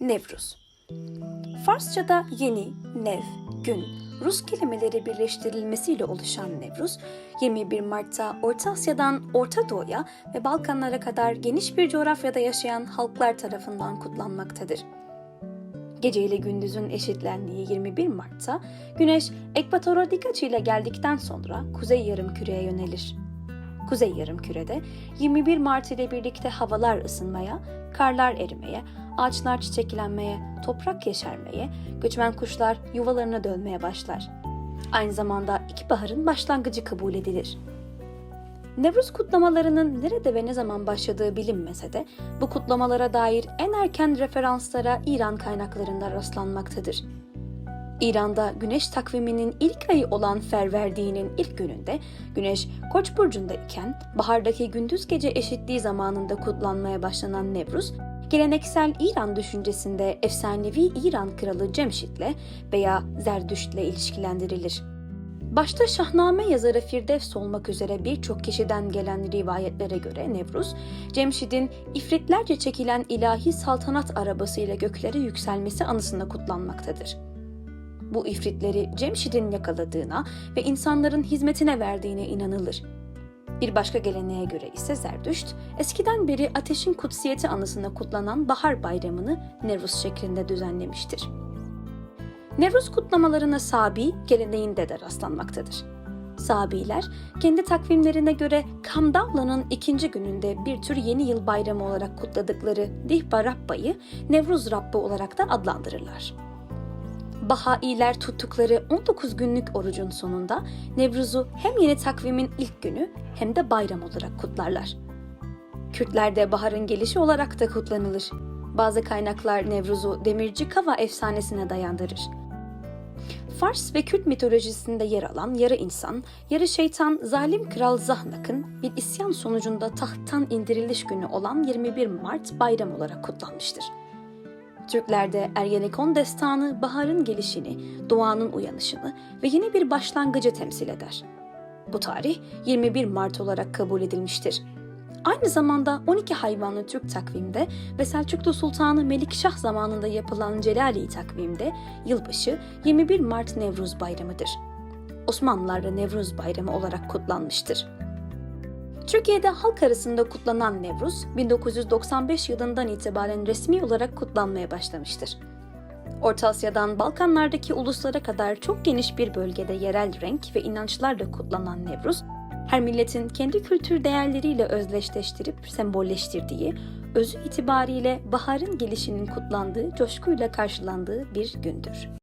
Nevruz Farsçada yeni, nev, gün, Rus kelimeleri birleştirilmesiyle oluşan Nevruz, 21 Mart'ta Orta Asya'dan Orta Doğu'ya ve Balkanlara kadar geniş bir coğrafyada yaşayan halklar tarafından kutlanmaktadır. Gece ile gündüzün eşitlendiği 21 Mart'ta Güneş ekvatora dik açıyla geldikten sonra kuzey yarımküreye yönelir. Kuzey yarımkürede 21 Mart ile birlikte havalar ısınmaya, karlar erimeye, ağaçlar çiçeklenmeye, toprak yeşermeye, göçmen kuşlar yuvalarına dönmeye başlar. Aynı zamanda iki baharın başlangıcı kabul edilir. Nevruz kutlamalarının nerede ve ne zaman başladığı bilinmese de bu kutlamalara dair en erken referanslara İran kaynaklarında rastlanmaktadır. İran'da güneş takviminin ilk ayı olan Ferverdi'nin ilk gününde güneş Koç burcunda iken bahardaki gündüz gece eşitliği zamanında kutlanmaya başlanan Nevruz, geleneksel İran düşüncesinde efsanevi İran kralı Cemşit'le veya Zerdüşt'le ilişkilendirilir. Başta Şahname yazarı Firdevs olmak üzere birçok kişiden gelen rivayetlere göre Nevruz, Cemşid'in ifritlerce çekilen ilahi saltanat arabasıyla göklere yükselmesi anısında kutlanmaktadır. Bu ifritleri Cemşid'in yakaladığına ve insanların hizmetine verdiğine inanılır. Bir başka geleneğe göre ise Zerdüşt, eskiden beri ateşin kutsiyeti anısına kutlanan bahar bayramını Nevruz şeklinde düzenlemiştir. Nevruz kutlamalarına Sabi geleneğinde de rastlanmaktadır. Sabiler, kendi takvimlerine göre Kamdavla'nın ikinci gününde bir tür yeni yıl bayramı olarak kutladıkları Dihba Rabba'yı Nevruz Rabbi olarak da adlandırırlar. Bahailer tuttukları 19 günlük orucun sonunda Nevruz'u hem yeni takvimin ilk günü hem de bayram olarak kutlarlar. Kürtlerde baharın gelişi olarak da kutlanılır. Bazı kaynaklar Nevruz'u Demirci Kava efsanesine dayandırır. Fars ve Kürt mitolojisinde yer alan yarı insan, yarı şeytan zalim kral Zahnak'ın bir isyan sonucunda tahttan indiriliş günü olan 21 Mart bayram olarak kutlanmıştır. Türklerde Ergenekon destanı baharın gelişini, doğanın uyanışını ve yeni bir başlangıcı temsil eder. Bu tarih 21 Mart olarak kabul edilmiştir. Aynı zamanda 12 hayvanlı Türk takvimde ve Selçuklu Sultanı Melikşah zamanında yapılan Celali takvimde yılbaşı 21 Mart Nevruz Bayramı'dır. Osmanlılar'da Nevruz Bayramı olarak kutlanmıştır. Türkiye'de halk arasında kutlanan Nevruz, 1995 yılından itibaren resmi olarak kutlanmaya başlamıştır. Orta Asya'dan Balkanlardaki uluslara kadar çok geniş bir bölgede yerel renk ve inançlarla kutlanan Nevruz, her milletin kendi kültür değerleriyle özdeşleştirip sembolleştirdiği, özü itibariyle baharın gelişinin kutlandığı, coşkuyla karşılandığı bir gündür.